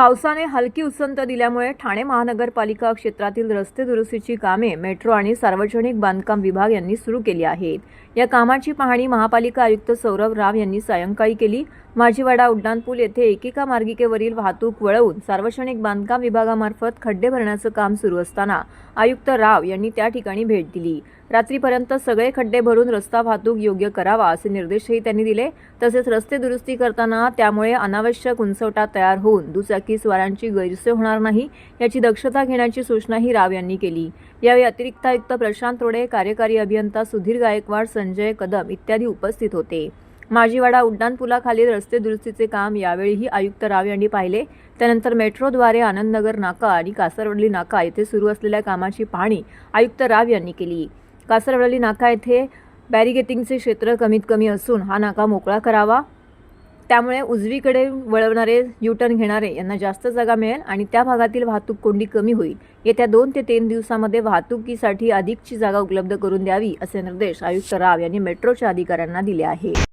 पावसाने हलकी उसंत दिल्यामुळे ठाणे महानगरपालिका क्षेत्रातील रस्ते दुरुस्तीची कामे मेट्रो आणि सार्वजनिक बांधकाम विभाग यांनी सुरू केली आहेत. या कामाची पाहणी महापालिका आयुक्त सौरभ राव यांनी सायंकाळी केली. माझीवाडा उड्डाणपूल येथे एकेका मार्गिकेवरील वाहतूक वळवून सार्वजनिक बांधकाम विभागामार्फत खड्डे भरण्याचं काम सुरू असताना आयुक्त राव यांनी त्या ठिकाणी भेट दिली. रात्रीपर्यंत सगळे खड्डे भरून रस्ता वाहतूक योग्य करावा असे निर्देशही त्यांनी दिले. तसेच रस्ते दुरुस्ती करताना त्यामुळे अनावश्यक उंचवटा तयार होऊन दुचाकी स्वारांची गैरसोय होणार नाही याची दक्षता घेण्याची सूचनाही राव यांनी केली. यावेळी अतिरिक्त आयुक्त प्रशांत रोडे कार्यकारी अभियंता सुधीर गायकवाड संजय कदम इत्यादी उपस्थित होते. माजीवाडा उड्डाणपुलाखालील रस्ते दुरुस्तीचे काम यावेळीही आयुक्त राव यांनी पाहिले. त्यानंतर मेट्रोद्वारे आनंदनगर नाका आणि कासरवडली नाका येथे सुरू असलेल्या कामाची पाहणी आयुक्त राव यांनी केली. कासरवडली नाका येथे बॅरिगेटिंगचे क्षेत्र कमीत कमी असून हा नाका मोकळा करावा. त्यामुळे उजवीकडे वळवणारे युटर्न घेणारे यांना जास्त जागा मिळेल आणि त्या भागातील वाहतूक कोंडी कमी होईल. येत्या दोन ते तीन दिवसामध्ये वाहतुकीसाठी अधिकची जागा उपलब्ध करून द्यावी असे निर्देश आयुक्त राव यांनी मेट्रोच्या अधिकाऱ्यांना दिले आहेत.